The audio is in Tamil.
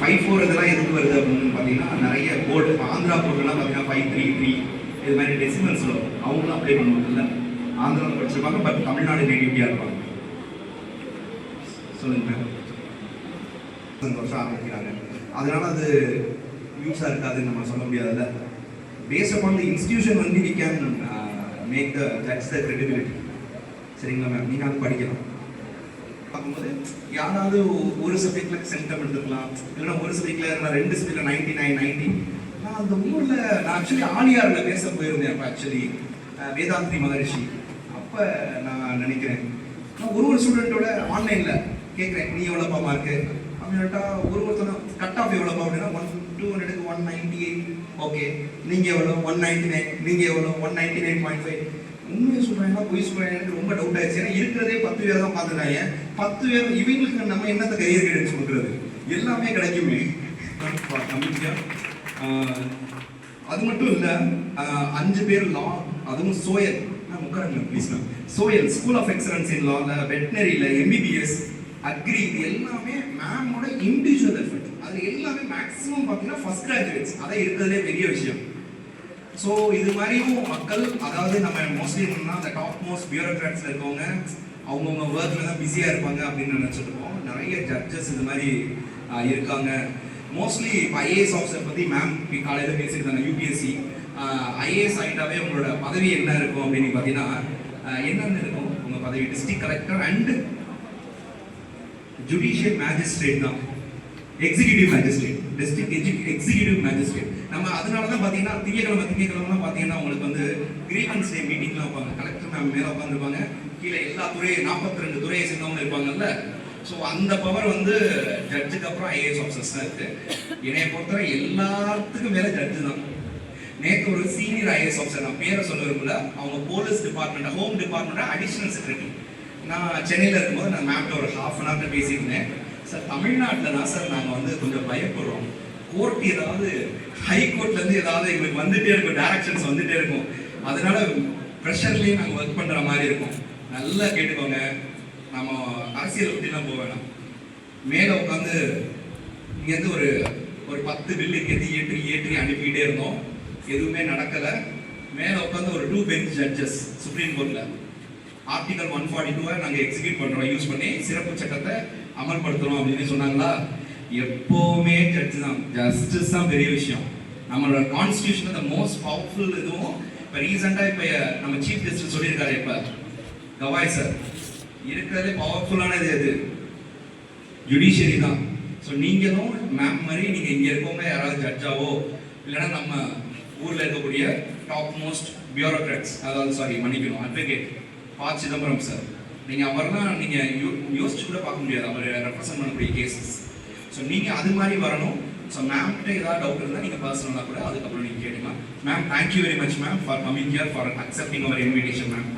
ஃபைவ் ஃபோர் இதெல்லாம் எதுக்கு வருது அப்படின்னு பார்த்தீங்கன்னா நிறைய போர்டு ஆந்திரா போர்டுலாம் பார்த்தீங்கன்னா ஃபைவ் த்ரீ த்ரீ இது மாதிரி டெசிமல்ஸ் வரும். அவங்களும் அப்ளை பண்ணுவாங்க இல்லை ஆந்திராவில் படிச்சிருப்பாங்க பட் தமிழ்நாடு நேட்டிவிட்டியாக இருப்பாங்க. சொல்லுங்க. மேம் வருஷம் ஆரம்பிக்கிறாங்க. அதனால அது யூஸாக இருக்காதுன்னு நம்ம சொல்ல முடியாதுல்ல. பேஸ் அப்பான் த இன்ஸ்டியூஷன் வந்து we can make the that's the credibility சரிங்களா மேம் நீங்கள் அது படிக்கலாம். பார்க்கும்போது யாராவது ஒரு சப்ஜெக்ட்ல சென்டம் எடுத்துக்கலாம் இல்லைன்னா ஒரு சப்ஜெக்ட்ல ரெண்டு சப்ஜெக்ட்ல நைன்டி நைன் நைன்டி நான் அந்த ஊரில் நான் ஆக்சுவலி ஆலியாரில் பேச போயிருந்தேன் அப்போ ஆக்சுவலி வேதாந்தி மகரிஷி. அப்போ நான் நினைக்கிறேன் நான் ஒரு ஒரு ஸ்டூடெண்ட்டோட ஆன்லைன்ல கேட்குறேன் நீ எவ்வளோப்பா மார்க்கு அப்படின்ட்டா ஒரு ஒருத்தர் கட் ஆஃப் எவ்வளோப்பா அப்படின்னா ஒன் டூ ஹண்ட்ரடுக்கு ஒன் நைன்டி எயிட் ஓகே நீங்கள் எவ்வளோ ஒன் நைன்டி நைன் நீங்கள் எவ்வளோ one ninety nine point five உண்மையை சொல்றாங்களா பொய் சொல்கிறாங்க எனக்கு ரொம்ப டவுட் ஆயிடுச்சு. ஏன்னா இருக்கிறதே பத்து பேர் தான் பார்த்துருக்காங்க பத்து பேர் இவங்களுக்கு நம்ம என்னத்த கரியர் கிடைச்சு கொடுக்குறது? எல்லாமே கிடைக்குமே. நம்பிக்கையா அது மட்டும் இல்லை அஞ்சு பேர் லா அதுவும் சோயல். நான் உட்காருங்க please ma'am Soyal school of excellence in லாவில் வெட்டினரியில் எம்பிபிஎஸ் அக்ரி இது எல்லாமே மேமோட இண்டிவிஜுவல் எஃபர்ட் அது எல்லாமே மேக்ஸிமம் பார்த்தீங்கன்னா ஃபர்ஸ்ட் கிராஜுவேட்ஸ் அதான் இருக்கிறதுலே பெரிய விஷயம். ஸோ இது மாதிரியும் மக்கள் அதாவது நம்ம மோஸ்ட்லி என்னன்னா அந்த டாப் மோஸ்ட் பியூரோக்ராட்ஸில் இருக்கவங்க அவங்கவுங்க ஒர்க்கில் தான் பிஸியாக இருப்பாங்க அப்படின்னு நினச்சிருக்கோம். நிறைய ஜட்ஜஸ் இது மாதிரி இருக்காங்க. மோஸ்ட்லி இப்போ ஐஏஎஸ் ஆஃபீஸர் பற்றி மேம் காலையில் பேசியிருந்தாங்க யூபிஎஸ்சி ஐஏஎஸ் ஆகிட்டாவே உங்களோட பதவி என்ன இருக்கும் அப்படின்னு பார்த்தீங்கன்னா என்னென்ன இருக்கும்? உங்கள் பதவி district collector and judicial magistrate தான். Executive magistrate district executive magistrate நம்ம அதனால தான் பார்த்தீங்கன்னா திங்கக்கிழமை திங்கக்கிழமை பார்த்தீங்கன்னா உங்களுக்கு வந்து கிரீவன்ஸ் டே மீட்டிங்லாம் வைப்பாங்க. கலெக்டர் மேம் மேலே உட்காந்துருப்பாங்க கீழே எல்லா துறையை நாற்பத்தி ரெண்டு துறையை சேர்ந்தவங்க இருப்பாங்கல்ல. ஸோ அந்த பவர் வந்து ஜட்ஜுக்கு அப்புறம் ஐஏஎஸ் ஆஃபீஸர்ஸ் தான் இருக்கு. என்னைய பொறுத்தவரை எல்லாத்துக்கும் மேலே ஜட்ஜு தான். நேற்று ஒரு சீனியர் ஐஏஎஸ் ஆஃபீஸர் நான் பேரை சொல்ல விரும்பல அவங்க police department home department additional secretary நான் சென்னையில் இருக்கும்போது நான் மேம்கிட்ட ஒரு ஹாஃப் அன் ஹவர்ல பேசியிருந்தேன். சார் தமிழ்நாட்டில் தான் சார் நாங்கள் வந்து கொஞ்சம் பயப்படுறோம். கோர்ட் ஏதாவது ஹை கோர்ட்லேருந்து ஏதாவது எங்களுக்கு வந்துட்டே இருக்கும் டேரக்ஷன்ஸ் வந்துட்டே இருக்கும். அதனால ப்ரெஷர்லேயே நாங்கள் ஒர்க் பண்ணுற மாதிரி இருக்கும். நல்லா கேட்டுக்கோங்க. நம்ம அரசியல் பற்றிலாம் போக வேணாம். மேலே உட்காந்து இங்கேருந்து ஒரு ஒரு பத்து பில்லு இங்கேருந்து ஏற்றி ஏற்றி அனுப்பிக்கிட்டே இருந்தோம். எதுவுமே நடக்கலை. மேலே உட்காந்து ஒரு டூ பெஞ்ச் ஜட்ஜஸ் சுப்ரீம் கோர்ட்டில் ஆர்டிகல் ஒன் ஃபார்ட்டி டூவை நாங்கள் எக்ஸிக்யூட் பண்ணுறோம் யூஸ் பண்ணி சிறப்பு சட்டத்தை அமல்படுத்துகிறோம் அப்படின்னு சொன்னாங்களா? எப்போவுமே ஜட்ஜ் தான். ஜஸ்டிஸ் தான் பெரிய விஷயம். நம்மளோட கான்ஸ்டியூஷன் த மோஸ்ட் பவர்ஃபுல் இதுவும் இப்போ ரீசெண்டாக இப்போ நம்ம சீஃப் ஜஸ்டிஸ் சொல்லியிருக்காரு இப்போ. கவாய் சார் இருக்கிறதே பவர்ஃபுல்லானது எது? ஜுடிஷியரி தான். ஸோ நீங்களும் மேம் மாதிரி நீங்கள் இங்கே இருக்கவங்க யாராவது ஜட்ஜாவோ இல்லைன்னா நம்ம ஊரில் இருக்கக்கூடிய டாப் மோஸ்ட் பியூரோக்ராட்ஸ் அதாவது சாரி மன்னிக்கணும் அட்வொகேட் பா. சிதம்பரம் சார் நீங்கள் அவர்லாம் நீங்கள் யோ யோசிச்சு கூட பார்க்க முடியாது. அவர் ரெப்ரசன்ட் பண்ணக்கூடிய கேசஸ் ஸோ நீங்கள் அது மாதிரி வரணும். ஸோ மேம் கிட்ட ஏதாவது டவுட் இருந்தால் நீங்கள் பர்சனலாக கூட அதுக்கப்புறம் நீங்கள் கேட்டுக்கலாம். Ma'am thank you very much ma'am for coming here for accepting our invitation ma'am